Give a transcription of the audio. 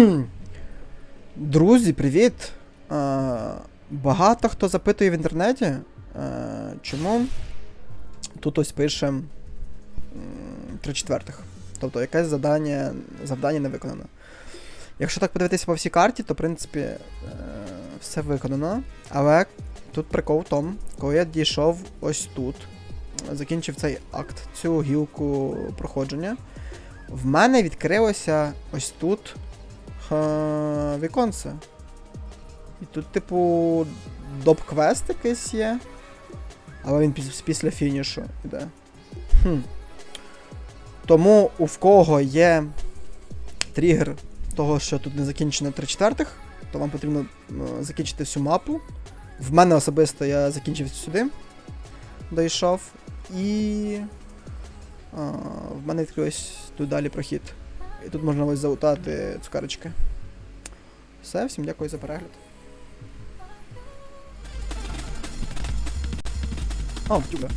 Друзі, привіт! Багато хто запитує в інтернеті, е, чому тут ось пише 3 четвертих. Тобто якесь завдання, завдання не виконано. Якщо так подивитися по всій карті, то в принципі е, все виконано. Але тут прикол в тому, коли я дійшов ось тут, закінчив цей акт, цю гілку проходження, в мене відкрилося ось тут віконце. І тут, типу, доп-квест якийсь є. Але він піс- після фінішу йде. Хм. Тому у в кого є тригер того, що тут не закінчено 3 четвертих, то вам потрібно е, закінчити всю мапу. В мене особисто я закінчив сюди. Дійшов. І. А, в мене відкрився тут далі прохід. І тут можна ось залутати цукарочки. Все, всім дякую за перегляд. О, тюбе.